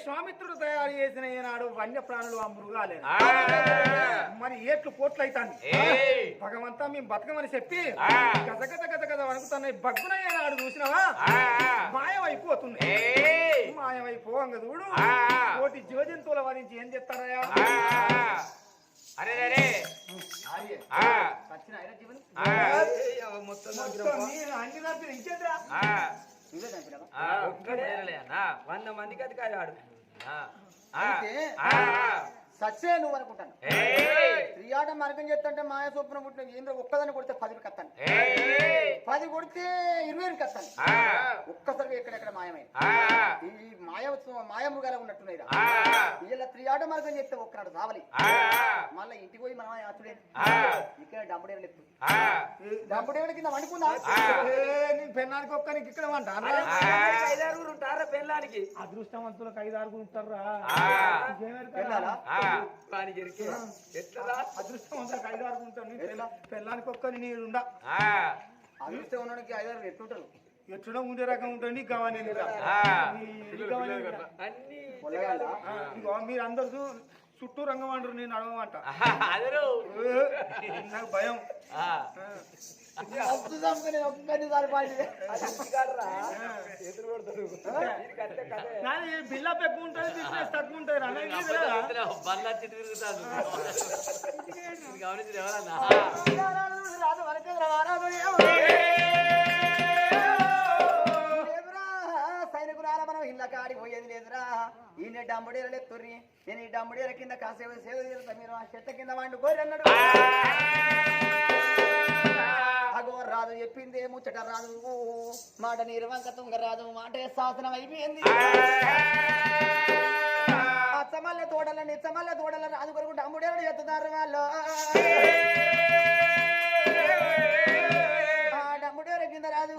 విశ్వామిత్రుడు తయారు చేసిన ఈనాడు వన్య ప్రాణులు ఆ మృగాలే ఆ, మరి ఏట్లు కోట్లు అవుతాను ఏయ్, భగవంతా మేము బతకమని చెప్పి. గత గత గత గత వణుకుతున్నాయి. బగ్గున ఈనాడు చూసినావా? ఆ, మాయమైపోతుంది. ఏయ్, మాయమైపోవంగ చూడు. కోటి జీవజంతువుల వరించి ఏం చెప్తారయ్యా అరే అరే. ఆ, సచిన ఆయన జీవనం? ఆ, మొత్తం మీరు అన్ని తప్పిన ఇంకేంద్రా? వంద మందికి అది కాదు ఆడు సచ్చే నువ్వు అనుకుంటాను. త్రియాట మార్గం చేస్తుంటే మాయ సూపన పుట్టిన ఏంద్ర ఒక్కదాన్ని కొడితే పది కత్తాను. పది కొడితే ఇరవై కత్తాను. ఆ, ఒక్కసారిగా ఎక్కడెక్కడ మాయమైన ఆ, ఈ మాయ మాయ మృగాలు ఉన్నట్టున్నాయి ఆ, త్రియాట మార్గం చేస్తే ఒక్కనాడు చావలి ఆ, మళ్ళీ ఇంటికి పోయి మనం ఆ. ఇక్కడ డబ్బుడేవులు ఎత్తు ఆ, డబ్బుడేవుల కింద వండుకుందా? నేను పెన్నానికి ఒక్కనికి ఇక్కడ ఐదారుగురు ఉంటారా పెళ్ళానికి? అదృష్టవంతులకు ఐదు ఆరుగురు ఉంటారా. ఎట్లా? అదృష్టవంతులకు ఐదు ఆరుగురు ఉంటారు పెళ్ళానికి ఒక్కని నేను ఉండా? ఆ, అదృష్టం ఉన్నోడికి ఐదారు ఎట్టుంటారు? ఎట్టుడో ఉండే రకం ఉంటుంది కావాలి ఆ. అన్ని ఇగో మీరు అందరు చూ- చుట్టూ రంగం అంటారు నేను అడగమంట అదరు. నాకు భయం. బిల్డప్ ఎక్కువ ఉంటుంది బిజినెస్ తక్కువ ఉంటుంది తిరుగుతాను గమనించిన ఎవరన్నా ఇళ్ళ కాడి పోయేది లేదురా. ఈయన డంబడేరలు తుర్రి నేను ఈ డంబడేర కింద కాసేపు సేవ తీరుతా మీరు ఆ చెట్ల కింద వండుకోరి అన్నాడు. అగో రాదు చెప్పింది ముచ్చట రాదు. మాట నిర్వంక తుంగ రాదు మాట శాసనం అయిపోయింది. అచ్చమల్ల తోడల నిచ్చమల్ల తోడల రాదు కొరకు డంబుడేరుడు ఎత్తుతారు వాళ్ళు. ఆ డంబుడేరు కింద రాదు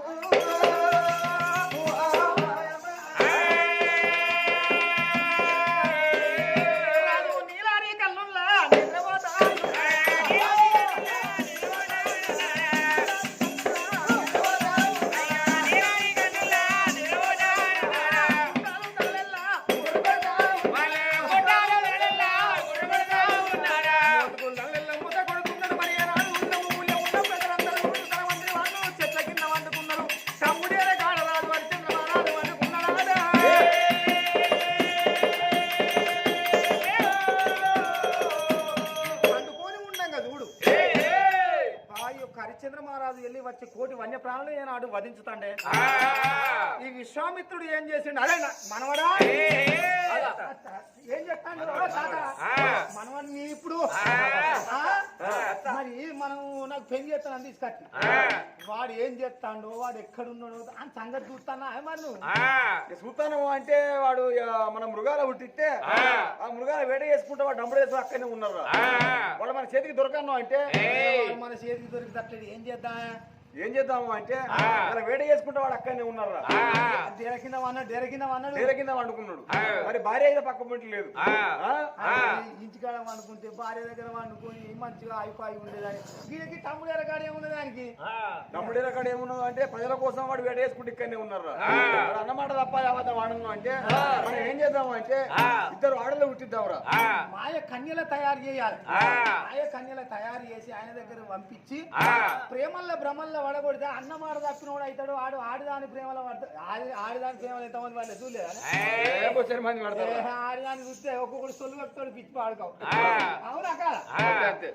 పెళ్ళి చేస్తాను తీసుకొచ్చి వాడు ఏం చేస్తాడో వాడు ఎక్కడున్నాడో అని సంగతి చూస్తానా మరి నువ్వు? చూస్తాను అంటే వాడు మన మృగాల పుట్టిస్తే ఆ. మృగాల వేట చేసుకుంటే వాడు డబ్బులు వేసి అక్కడనే ఉన్నారు. వాడు మన చేతికి దొరకను అంటే మన చేతికి దొరికితట్లేదు ఏం చేద్దాం? ఏం చేద్దాము అంటే అలా వేట చేసుకుంటే వాడు అక్కడనే ఉన్నారు డేర కింద వన్నాడు డేర కింద వన్నాడు నేల కింద వండుకున్నాడు. మరి భార్య అయితే పక్క పొంటి లేదు. ఆ? ఇంటికాడ వండుకుంటే భార్య దగ్గర వండుకొని మంచిగా అయిపోయి ఉండేదాన్ని వీళ్ళకి తమ్ముడు ఎరగాడు ఏముంది దానికి తమ్ముడి అక్కడ ఏమున్నది అంటే ప్రజల కోసం వాడు వేట చేసుకుంటే ఇక్కడనే ఉన్నారు వాడు అన్నమాట తప్ప అబద్ధం వాడను అంటే మనం ఏం చేద్దాము అంటే ఇద్దరు ఆడలు పుట్టిద్దాంరా మాయ కన్యల తయారు చేయాలి. మాయ కన్యల తయారు చేసి ఆయన దగ్గర పంపించి ప్రేమల్లో భ్రమల్లో వడగొడితే అన్నమాట తప్పినోడు అవుతాడు. ఆడు ఆడిదాని ప్రేమలో పడతాడు ఆడి ఆడిదాని ప్రేమలో ఎంతమంది వాళ్ళు చూడలేదా? ఏ బొచ్చరి మంది పడతారు? ఆడిదాన్ని చూస్తే ఒక్కొక్కడు సొల్లు కట్టుతాడు పిచ్చి పాడుకోవు అవునా.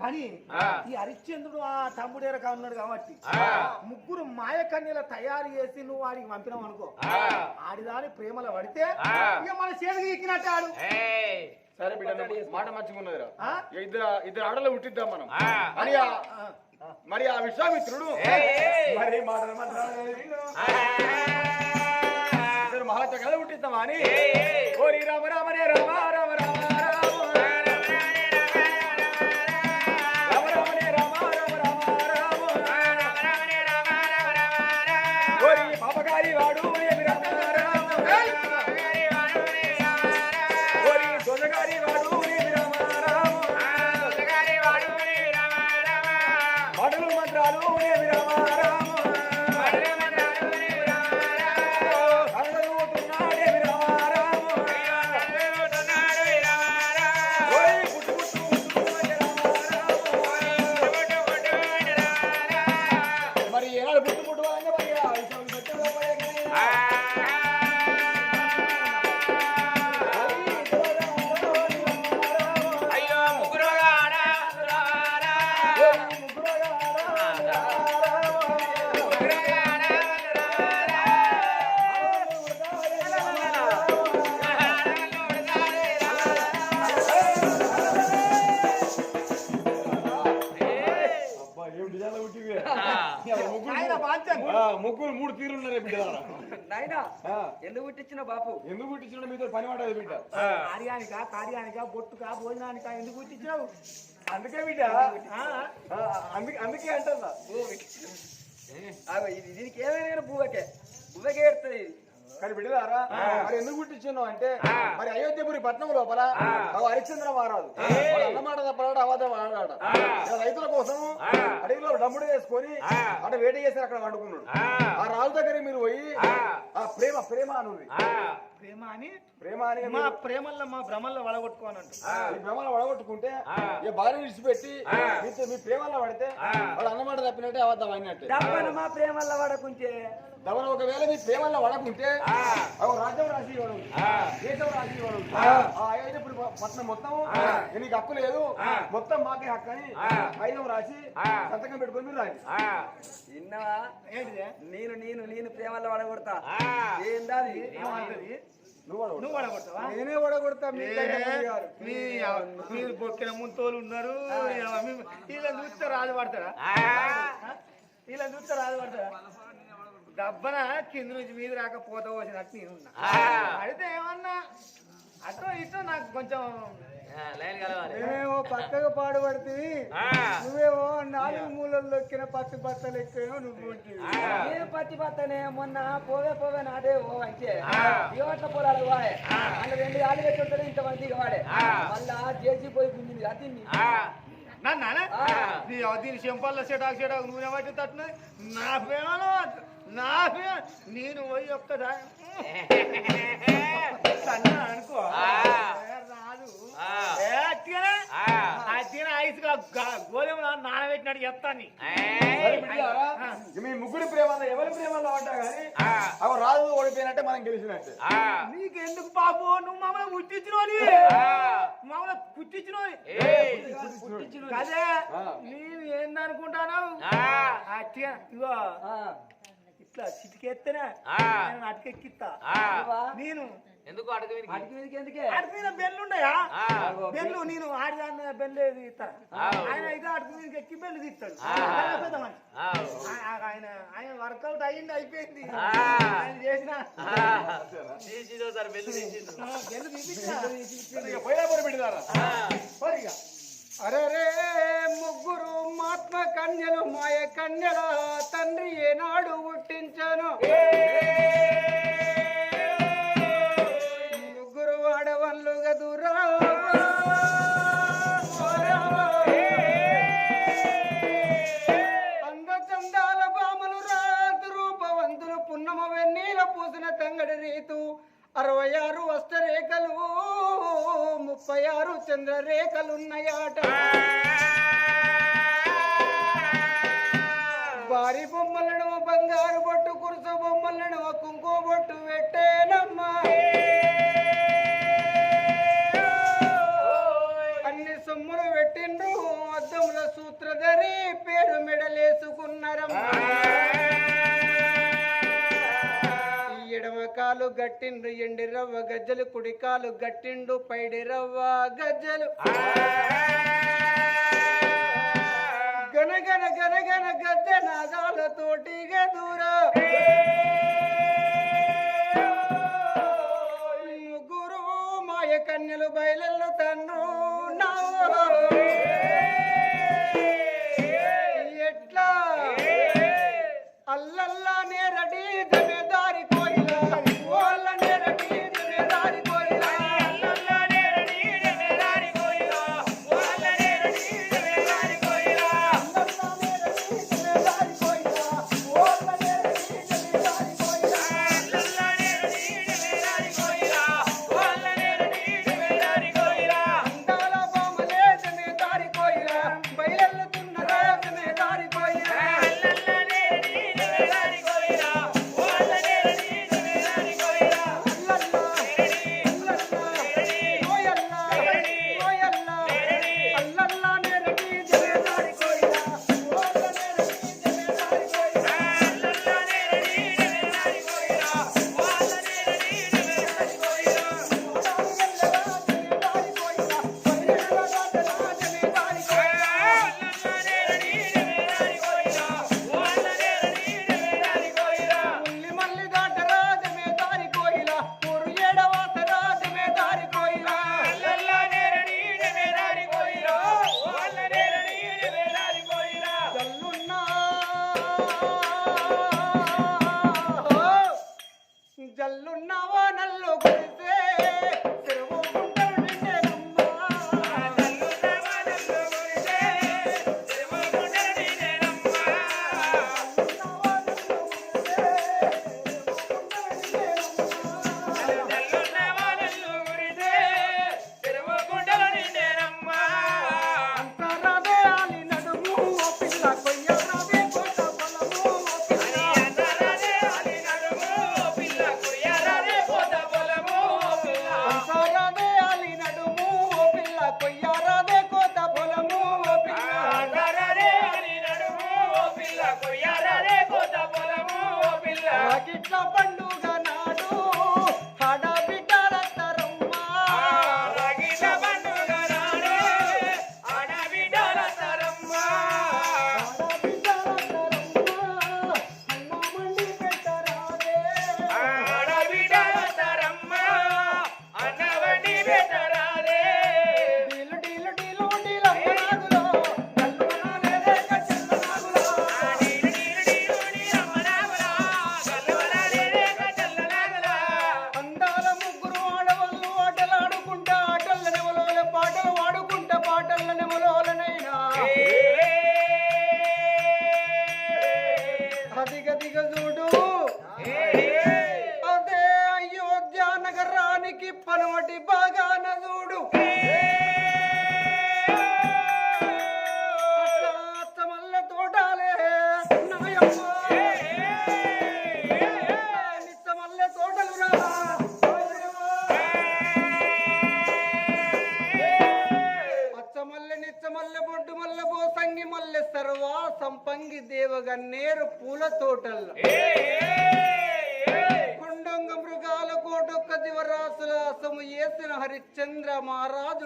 కానీ ఈ హరిశ్చంద్రుడు ఆ తమ్ముడే రకం ఉన్నాడు కాబట్టి ముగ్గురు మాయ కన్యల తయారు చేసి నువ్వు వాడికి పంపినావు అనుకో. ఆడిదాని ప్రేమలో పడితే ఇక మన చేతికి ఎక్కినట్టు ఆడు. సరే బిడ్డ మాట? ఇక ఇద్దరు ఇద్దరు ఆడలు పుట్టిద్దాం మనం. ఆ- మరి ఆ విశ్వామిత్రుడు మరి మాటలు మహాత్మ కథ పుట్టిద్దామా అని? ఓరి రామ రామ రే రామ రామ రామ రామ ముగ్గురు మూడు తీరులు ఉన్నారు బిడ్డ నాయనా ఆ, ఎందుకు పుట్టించిన బాపు? ఎందుకు పుట్టించిన మీతో పని పడదు బిడ్డ. కార్యానికా కార్యానికా బొట్టుకా భోజనానికా ఎందుకు పుట్టించినావు? అందుకే బిడ్డ. అందుకే అందుకే ఇది దీనికి ఏమైనా బువ్వకే బువ్వకే ఎడుతుంది కానీ బిడ్డలారా మరి ఎందుకు పుట్టించున్నావు అంటే మరి అయోధ్యపురి పట్నం లోపల హరిశ్చంద్ర మహారాజు. అన్నమాట తప్పడాడు అవాదం ఆడాడు. రైతుల కోసం అడవిలో డమ్ముడు వేసుకొని అక్కడ వేట చేసి అక్కడ వండుకున్నాడు. ఆ. రాజు దగ్గర మీరు పోయి ఆ. ప్రేమ ప్రేమ అనుంది. ప్రేమ అని ప్రేమ అని మా ప్రేమల్లో మా భ్రమల్లో వడగొట్టుకోనంట ఈ భ్రమలు వడగొట్టుకుంటే ఈ భార్య విడిచిపెట్టి మీతో మీ ప్రేమల్లో పడితే వాడు అన్నమాట తప్పినట్టే అబద్ధం అయినట్టే. డబ్బన మా ప్రేమల్ల పడకుంటే దమన ఒకవేళ మీ ప్రేమల్లో వడకుంటే రాజ్యం రాసి ఇవ్వడం. దేశం రాసి ఇవ్వడం. ఆ. అయోధ్యపురి పట్నం మొత్తం నీకు హక్కు లేదు. మొత్తం మాకే హక్కు అని ఐదవ రాసి సంతకం పెట్టుకొని మీరు రాసి విన్నావా ఏంటిదే? నేను నేను నేను ప్రేమల్ల అది? ఏమంటది నువ్వు వడగొడతావా? నేనే మీ మీరు బొక్కిన ముంతోలు ఉన్నారు. వీళ్ళని చూస్తే రాజు పడతారా వీళ్ళని చూస్తే రాజు పడతారా దబ్బన కింద నుంచి మీద రాకపోతా వచ్చినట్టు నేను ఉన్నా. ఏమన్నా? అటో ఇటో నాకు కొంచెం నేనేమో పక్కగా పాడుపడితే నువ్వేమో నాలుగు మూలల్లో ఎక్కిన పత్తి బత్తలు ఎక్కాను నువ్వు. నేను పత్తి పత్తనే మొన్న పోవే పోవే నాదే ఓ అంటే దిగవట్ల పొలాలు వాడే. అందులో రెండు గాలి పెట్టుంటే ఇంత మంది దిగవాడే మళ్ళా జేసీ పోయి గుంజింది నీ దీని చెంపల్లో చెటాకు చెటాకు నూనె పట్టి నా ప్రేమలో నా ప్రేమ నేను పోయి ఒక్కదా అనుకో. అట్టిగానే ఐస్ గోధుమ చెప్తాను మీ ముగ్గురి ప్రేమల్లో ఎవరి ప్రేమల్లో పడ్డా కానీ అవి రాజు ఓడిపోయినట్టే మనం గెలిచినట్టే. నీకు ఎందుకు బాబు? నువ్వు మమ్మల్ని పుట్టించినోని మమ్మల్ని పుట్టించినోని కదే నేను ఏందనుకుంటాను? అట్టిగా ఇగో. ఇట్లా చిటికెత్తేనే నేను అటుకెక్కిస్తా. నేను. ఎందుకు అడుగు వీనికి? అడిగి మీదకి ఎందుకే? అటు మీద బెల్లు ఉన్నాయా? ఆ. బెల్లు నేను ఆడిదాన్ని బెల్లు తీస్తా ఆయన ఎక్కి బెల్లు తీస్తాడు. ఆయన పెద్ద మనిషి. ఆయన ఆయన వర్కౌట్ అయ్యింది అయిపోయింది. ఆ. ఆయన చేసిన. బెల్లు ఇక పోయినా పోరిగా. అరే రే ముగ్గురు మహాత్మ కన్యలు మాయ కన్యల తండ్రి ఏనాడు పుట్టించాను. ముగ్గురు ఆడవాళ్ళు గదురా. అందచందాల బామలు రాతు రూపవంతులు పున్నమ వెన్నీల పూసిన తంగడి రీతు. అరవై ఆరు అష్టరేఖలు. ముప్పై ఆరు చంద్రరేఖలున్నాయట. ఎడమ గట్టిండు ఎండిరవ్వ గజ్జలు కుడికాలు గట్టిండు పైడి రవ్వ గజ్జలు గనగన గనగన గద్ద నాదాలతోటి దూరం.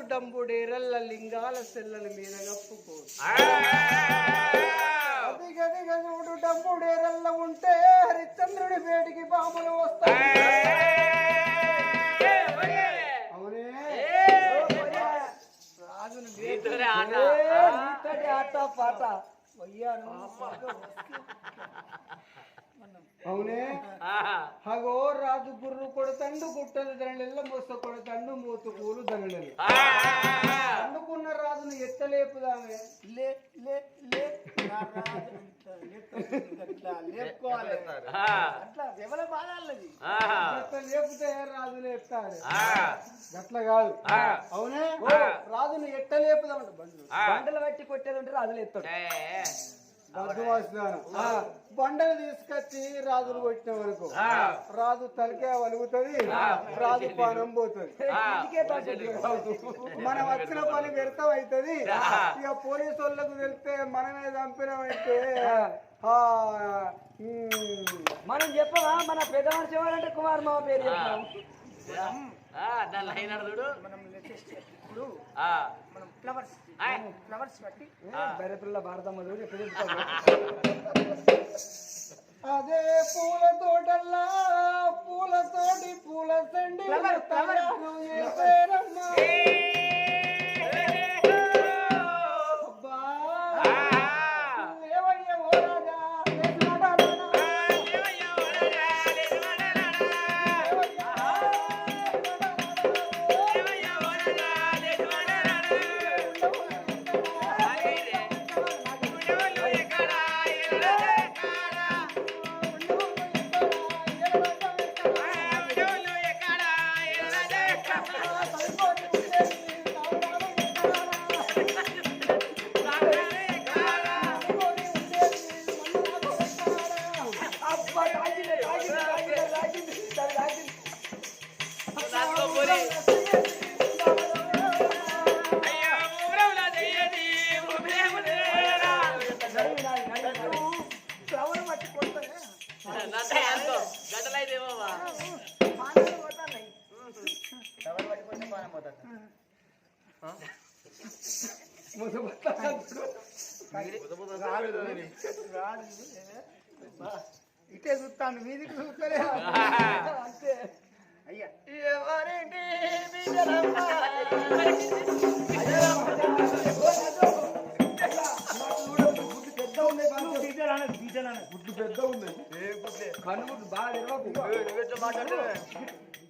మహారాజు డంబుడేరల్ల లింగాల సెల్లల మీద కప్పుకో డంబుడేరల్ల ఉంటే హరిశ్చంద్రుడి వేడికి బాములు వస్తాయి. ఆట. పాట. వయ్యాను అవునే. హగో రాజు గుర్రు కొడతండు గుట్టలు దండెల్ల మోస కొడతండు మూతు పూలు దండలు ఆ. అందుకున్న రాజును ఎత్తలేపుదామే లే లే లే అట్లా లేపుకోవాలి ఆ. అట్లా ఎవరి బాధాలది లేపితే రాజు లేపుతాడు ఆ. గట్ల కాదు ఆ. అవునే ఆ. రాజును ఎట్ట లేపుదామంట బండ్లు. బండలు బట్టి కొట్టేది ఉంటే రాజులు వాసినాను బండలు తీసుకొచ్చి రాజును కొట్టిన వరకు. ఆ. రాజు తలకే వలుగుతుంది రాజు పానం పోతుంది. మనం వచ్చిన పని వ్యర్థం అవుతుంది ఆ. ఇక పోలీసు వాళ్ళకు వెళ్తే మనమే చంపినామంటే మనం చెప్పవా? మన పెద్ద మనిషి ఎవరంటే కుమార్ మామ పేరు చెప్తాం ఇప్పుడు. మనం ఫ్లవర్స్. ఫ్లవర్స్ బట్టి బయట పిల్ల భారతమ్మ అదే పూల తోటల్లా పూలతోటి పూల సండి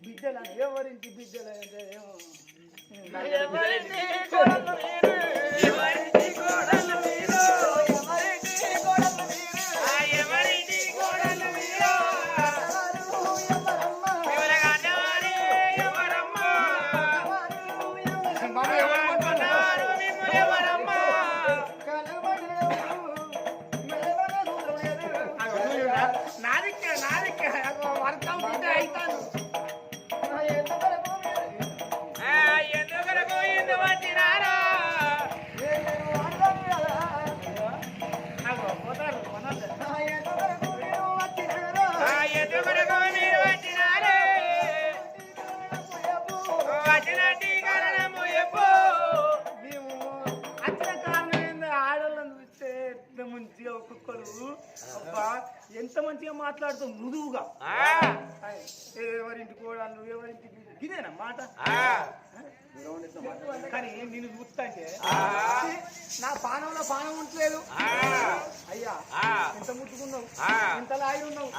బిడ్డలు. ఎవరింటి బిడ్డలు అంటే ఏమో Thank you. అబ్బా ఎంత మంచిగా మాట్లాడుతాం మృదువుగా. ఎవరింటి కోడళ్ళు ఎవరింటి బిడ్డ- ఇదేనా మాట? కానీ నేను చూస్తా అంటే నా పానంలో పానం ఉండలేదు అయ్యా ఎంత ముట్టుకున్నావు? ఎంత లాగి ఉన్నావు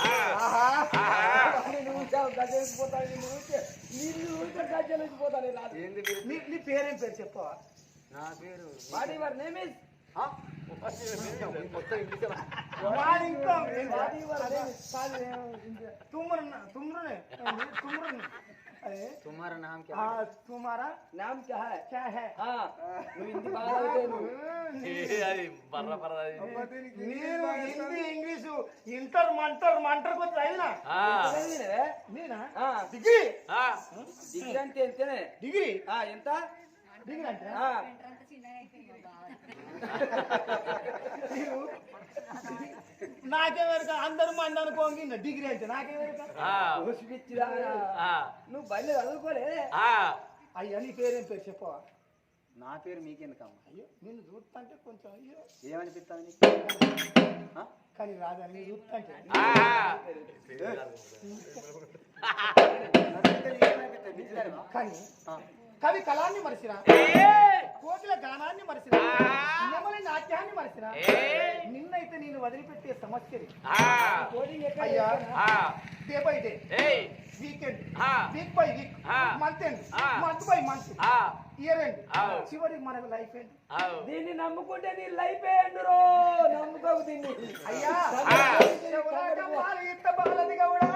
నేను నీ నీ పేరేం పేరు చెప్పవా? వాట్ యువర్ నేమ్ ఇస్ వాడి ఇంకో వాడి తుమ్మురు తుమ్మురునే తుమ్మురు अरे तुम्हारा नाम क्या हाँ तुम्हारा नाम क्या है क्या है हाँ నువ్వు హిందీ బాగా చదువుతావు నువ్వు. అది బర్ర బర్ర అది. నేను హిందీ ఇంగ్లీషు ఇంటర్ మంటర్ మంటర్ వచ్చి అయినా ఆ, చదివినవే? నేనా ఆ, డిగ్రీ ఆ, డిగ్రీ అంటే ఎంతనే డిగ్రీ ఆ, ఎంత డిగ్రీ అంటే ఆ, నాకే వెనుక అందరూ మంది అనుకోంగి డిగ్రీ అంటే నాకే వెనుక ఆ, ఓసి పిచ్చిదా? ఆ, నువ్వు బయలు చదువుకోలే. ఆ. అయ్యా నీ పేరేం పేరు చెప్పవా? నా పేరు మీకెందుకమ్మా? అయ్యో నిన్ను చూస్తుంటే కొంచెం అయ్యో. ఏమనిపిస్తుంది నీకు? కానీ రాదా నీ చూస్తుంటే? కానీ ఆ. కవి కళాన్ని మరిసిన ఏ, కోకిల గానాన్ని మరిసిన ఆ. నెమలి నాట్యాన్ని మరిసిన ఏ. నిన్నైతే నేను వదిలిపెట్టే ఆ. Day by day. వీకెండ్. ఆ. Week by week. Month end. ఆ. Month by month. Year end. ఆ. చివరికి మనకు లైఫ్ ఎండ్. దీన్ని నమ్ముకుంటే నీ లైఫ్ ఎండురో నమ్ముకోకు దీన్ని. అయ్యా! ఇత్త బాలది గౌడా,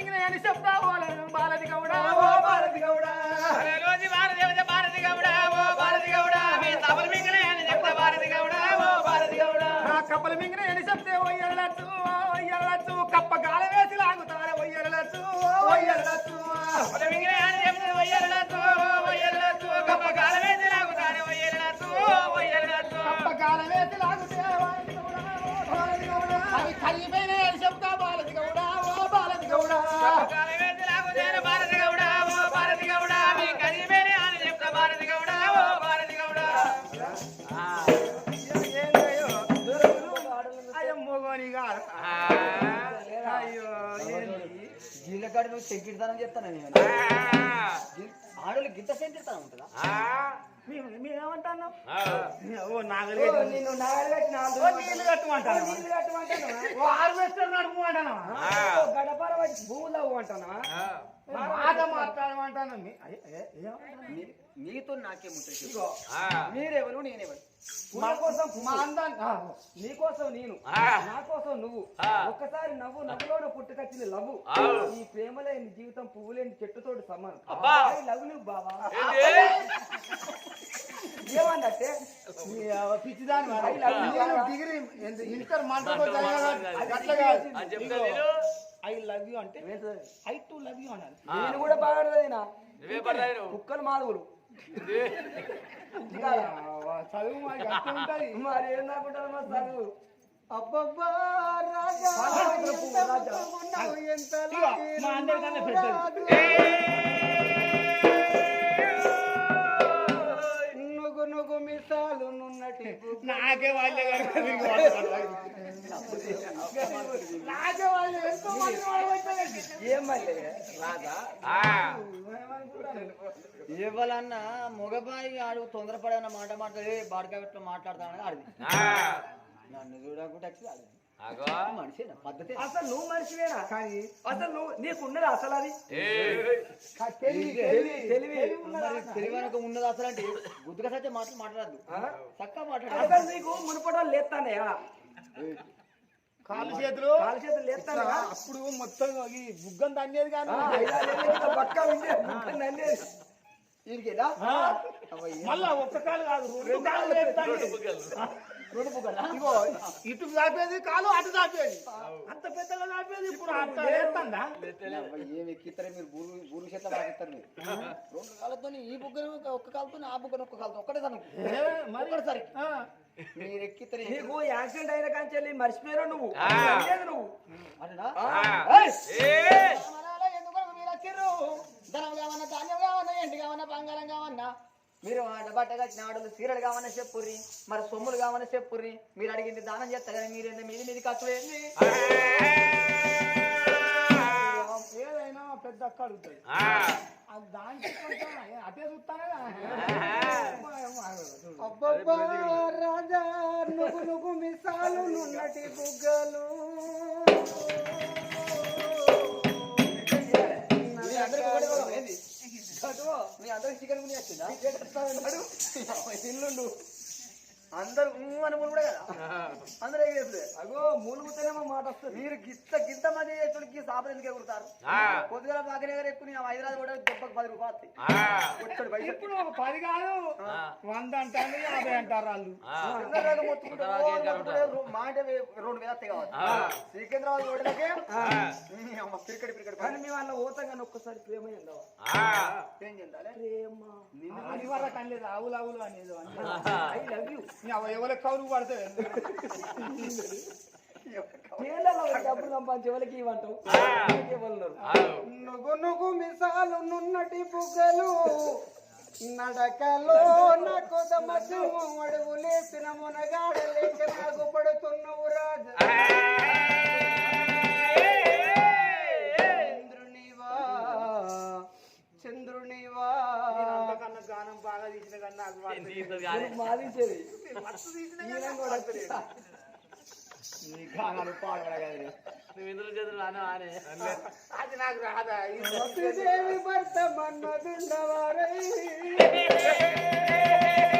ఓ మింగిన అని చెప్తా వాళ్ళను బాలది గౌడ. ఓ బాలది గౌడ. ఆ కపల మింగిన అని చెప్తే ఒయ్యలచ్చు ఓ ఒయ్యలచ్చు కప్ప గాల వేసి లాగుతారే ఒయ్యలచ్చు ఓ ఒయ్యలచ్చు కప్ప గాల వేసి లాగుతే బాలది గౌడ, ఓ బాలది గౌడ. అవి కలిగిపోయిన అని చెప్తా బాలది గౌడ. జీలకాడ నువ్వు సెంకిడతానం చెప్తాను నేను ఆడోళ్ళు గిట్ట సెంకిడతానం ఉంటుందా గడపర వచ్చి భూములు అంటానా. మాట మాట్లాడమంటాను? నీతో నాకేముంటుంది ఇగో, ఆ. మీరెవరు నేనెవరు? మా కోసం మా అందాన్ని నీకోసం నేను ఆ. నా కోసం నువ్వు. ఒక్కసారి నవ్వు నవ్వులోన పుట్టుకొచ్చింది లవ్వు. ఈ ప్రేమ లేని జీవితం పువ్వు లేని చెట్టుతోటి సమానం. లవ్ యు బాబా? ఏమన్నట్టే? పిచ్చిదాని. డిగ్రీ ఇంటర్ అట్లా నేను. ఐ లవ్ యూ అంటే ఐ టు లవ్ యూ అనాలి. నేను కూడా బాగా నువ్వే కుక్కలు మాధవులు చదువు అర్థం ఉంటది మరి ఏం నాకుంటారు మా చదువు అబ్బబ్బా రాజా ఎంత ఇగో, మా అందరికన్నా పెద్దది నువ్వు నువ్వు మిసాలు నున్నటి నాకే వాళ్ళే వాళ్ళే ఎంతో. ఇవ్వాలన్నా మగబాయి ఆడు తొందరపడన్న మాట మాట్లాడి బాడకాబెట్లో మాట్లాడతానని ఆడిది. ఆ. నన్ను చూడకుండా పద్ధతి. అసలు నువ్వు మనిషివేనా? కానీ అసలు నువ్వు నీకున్నది అసలు అది? ఉన్నది అసలు. అంటే గుద్దుగా సత్య మాటలు మాట్లాడద్దు. చక్కగా మాట్లాడాలి అసలు నీకు మునుపటోళ్ళు లేస్తానయా కాలు చేతులు. కాలు చేతులు లేస్తానా అప్పుడు మొత్తం ఈ బుగ్గం తన్నేది కానీ. పక్క ఎలా? మళ్ళా ఒక్క కాలు కాదు రెండు. బుగ్గలు. రెండు బుగ్గలా ఇగో ఇటు దాపేది కాలు అటు దాపేది. అంత పెద్దగా దాపేది ఇప్పుడు అంత లేస్తుందా ఏమి ఎక్కిస్తారు మీరు? బూరు బూరు చేత బాగిస్తారు మీరు. రెండు కాళ్ళతో ఈ బుగ్గను ఒక్క కాలుతో ఆ బుగ్గను ఒక్క కాలుతో ఒక్కటే తను. ఏ, మరి ఒక్కటేసారి ఆ, మీరు ఎక్కిస్తారు నీకు యాక్సిడెంట్ అయిన కాంచెల్లి మర్చిపోయారు నువ్వు. నువ్వు. మీరు బట్టగా నాడులు సీరలు కావన్నా చెప్పుర్రి మరి సొమ్ములు కావన్నా చెప్పుర్రి మీరు అడిగింది దానం చేస్తారు కానీ మీరు మీది మీది ఖర్చు ఏంది ఏదైనా పెద్ద అక్క అడుగుతుంది ఆ! అది దానికి అటే చూస్తానే అబ్బబ్బా రాజా నుగు నుగు మిసాలు నున్నటి బుగ్గలు అందరికీ? మీ అందరికి చికెన్ గుని వచ్చిందా ఇల్లుండు అందరు ఊ అని మూలు కూడా కదా? అందరూ ఎగిరేస్తుంది అగో మూలుగుతేనేమో మాట వస్తుంది. మీరు గిత్త గింత మంది చేతుడికి సాపలు ఎందుకు ఎగురుతారు ఆ! పొద్దుగల బాగా ఎక్కువ హైదరాబాద్ కూడా దెబ్బకి పది రూపాయలు ఇప్పుడు ఒక పది కాదు. వంద అంటారు యాభై అంటారు వాళ్ళు. మాట రెండు వేల వస్తాయి కావాలి! సికింద్రాబాద్ ఓడినకే ఆ! క్రికెట్ క్రికెట్ కానీ మేము వాళ్ళ పోతాం కానీ ఒక్కసారి ప్రేమ! ఏం చెందాలి? ప్రేమ. అది వరకు అనలేదు ఆవులు ఆవులు అనేది ఐ లవ్ యూ ఎవరి కౌలు పడతాయి. నుగు నుగు మిసాలు నున్నటి బుగ్గలు నడకలో నాకు మధ్యము అడుగులేసిన మునగాడ లేక నాకు పడుతున్నవు రాజా. చంద్రునివా చంద్రునివా అంతకన్నా గానం బాగా తీసిన కానీ నాకు. నీ గానాలు పాడగలగాలి నువ్వు ఇందులో చేతులు ఆనే ఆనే అది నాకు రాదా? భర్త మన్మదుండవారై